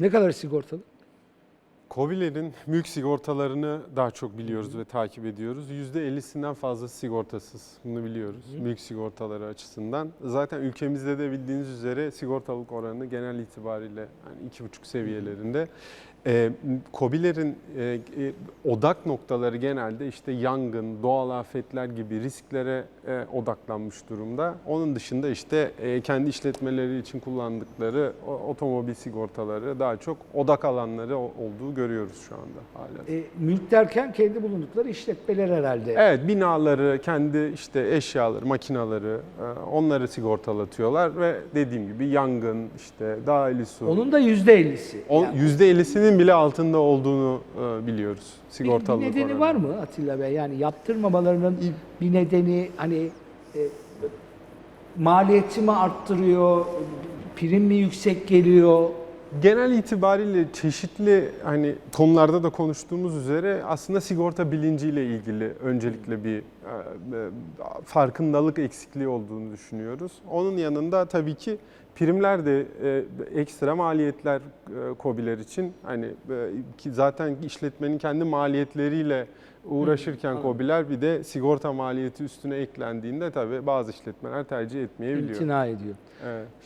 Ne kadar sigortalı? Kobilerin mülk sigortalarını daha çok biliyoruz ve takip ediyoruz. %50'sinden fazlası sigortasız. Bunu biliyoruz. Mülk sigortaları açısından. Zaten ülkemizde de bildiğiniz üzere sigortalık oranı genel itibariyle yani iki buçuk seviyelerinde. Ee, Kobilerin e, e, odak noktaları genelde işte yangın, doğal afetler gibi risklere e, odaklanmış durumda. Onun dışında işte e, kendi işletmeleri için kullandıkları o- otomobil sigortaları daha çok odak alanları olduğu görüyoruz şu anda hala. E, mülk derken kendi bulundukları işletmeler herhalde. Evet binaları, kendi işte eşyaları, makinaları e, onları sigortalatıyorlar ve dediğim gibi yangın, işte dağ su. Onun da yüzde ellisi. O- Yani %50'sinin bile altında olduğunu e, biliyoruz bir, sigortalı bir nedeni oranı. var mı Atilla Bey? Yani yaptırmamalarının bir nedeni hani e, maliyeti mi arttırıyor, prim mi yüksek geliyor? Genel itibariyle çeşitli hani konularda da konuştuğumuz üzere aslında sigorta bilinciyle ilgili öncelikle bir e, e, farkındalık eksikliği olduğunu düşünüyoruz. Onun yanında tabii ki primler de e, ekstra maliyetler KOBİ'ler için hani zaten işletmenin kendi maliyetleriyle uğraşırken anladım. KOBİ'ler bir de sigorta maliyeti üstüne eklendiğinde tabii bazı işletmeler tercih etmeyebiliyor. İmtina ediyor. Evet.